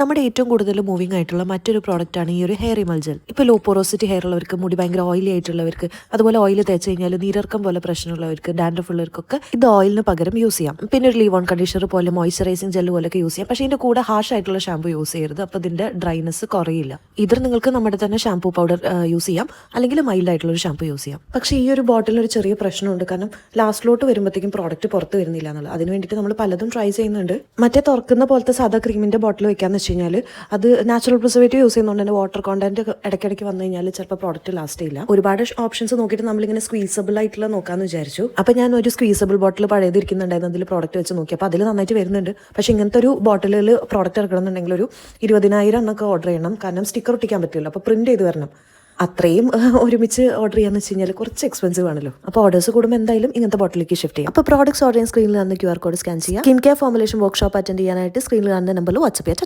നമ്മുടെ ഏറ്റവും കൂടുതൽ മൂവിങ് ആയിട്ടുള്ള മറ്റൊരു പ്രോഡക്റ്റാണ് ഈ ഒരു ഹെയർ ഇമൽജൽ ഇപ്പോൾ ലോ പോറോസിറ്റി ഹെയർ ഉള്ളവർക്ക് മുടി ഭയങ്കര ഓയിലി ആയിട്ടുള്ളവർക്ക് അതുപോലെ ഓയിൽ തേച്ച് കഴിഞ്ഞാൽ നീരർക്കം പോലെ പ്രശ്നമുള്ളവർക്ക് ഡാൻഡ്രഫ് ഉള്ളവർക്കൊക്കെ ഇത് ഓയിലിന് പകരം യൂസ് ചെയ്യാം. പിന്നെ ഒരു ലീവ് ഓൺ കണ്ടീഷണർ പോലെ മോയ്സ്ചറൈസിങ് ജെൽ പോലൊക്കെ യൂസ് ചെയ്യാം. പക്ഷേ ഇതിന്റെ കൂടെ ഹാഷ് ആയിട്ടുള്ള ഷാമ്പു യൂസ് ചെയ്യരുത്. അപ്പോൾ ഇതിന്റെ ഡ്രൈനസ് കുറയില്ല. ഇതിൽ നിങ്ങൾക്ക് നമ്മുടെ തന്നെ ഷാമ്പൂ പൗഡർ യൂസ് ചെയ്യാം. അല്ലെങ്കിൽ മൈൽഡ് ആയിട്ടുള്ള ഒരു ഷാമ്പൂ യൂസ് ചെയ്യാം. പക്ഷേ ഈ ഒരു ബോട്ടിൽ ഒരു ചെറിയ പ്രശ്നമുണ്ട്. കാരണം ലാസ്റ്റിലോട്ട് വരുമ്പോഴത്തേക്കും പ്രോഡക്റ്റ് പുറത്ത് വരുന്നില്ല എന്നുള്ളത്. അതിന് വേണ്ടിയിട്ട് നമ്മൾ പലതും ട്രൈ ചെയ്യുന്നുണ്ട്. മറ്റേ തുറക്കുന്ന പോലത്തെ സാധാ ക്രീമിന്റെ ബോട്ടിൽ വെക്കാന്ന് വെച്ച് കഴിഞ്ഞാൽ അത് നാച്ചുറൽ പ്രിസർവേറ്റീവ് യൂസ് ചെയ്യുന്നതുകൊണ്ട് തന്നെ വാട്ടർ കോണ്ടന്റ് ഇടയ്ക്കിടയ്ക്ക് വന്നു കഴിഞ്ഞാൽ ചിലപ്പോൾ പ്രോഡക്റ്റ് ലാസ്റ്റ് ഇല്ല ഒരുപാട് ഓപ്ഷൻസ് നോക്കിയിട്ട് നമ്മളിങ്ങനെ സ്ക്വീസബിൾ ആയിട്ടുള്ള നോക്കാന്ന് വിചാരിച്ചു. അപ്പോൾ ഞാൻ ഒരു സ്ക്വീസബിൾ ബോട്ടിൽ പഴയത് ഇരിക്കുന്നുണ്ടായിരുന്നു അതിൽ പ്രോഡക്റ്റ് വെച്ച് നോക്കി. അപ്പോൾ അതിൽ നന്നായിട്ട് വരുന്നുണ്ട്. പക്ഷേ ഇങ്ങനത്തെ ഒരു ബോട്ടിലിൽ പ്രോഡക്റ്റ് ഇറക്കണമെന്നുണ്ടെങ്കിൽ ഒരു ഇരുപതിനായിരം എന്നൊക്കെ ഓർഡർ ചെയ്യണം. കാരണം സ്റ്റിക്കർ ഒട്ടിക്കാൻ പറ്റില്ല അപ്പോൾ പ്രിന്റ് ചെയ്ത് വരണം. അത്രയും ഒരുമിച്ച് ഓർഡർ ചെയ്യാന്ന് വെച്ച് കഴിഞ്ഞാൽ കുറച്ച് എക്സ്പെൻസീവ് ആണല്ലോ. അപ്പോൾ ഓർഡേഴ്സ് കൂടുമ്പോൾ എന്തായാലും ഇങ്ങനത്തെ ബോട്ടിലേക്ക് ഷിഫ്റ്റ് ചെയ്യാം. അപ്പോൾ പ്രോഡക്ട്സ് ഓർഡർ ചെയ്യാൻ സ്ക്രീനിൽ നിന്ന് ക്യു ആർ കോഡ് സ്കാൻ ചെയ്യാം. Skin care formulation workshop attend ചെയ്യാനായിട്ട് സ്ക്രീനിൽ കാണുന്ന നമ്പറിൽ വാട്സ്ആപ്പ് ചെയ്യാം.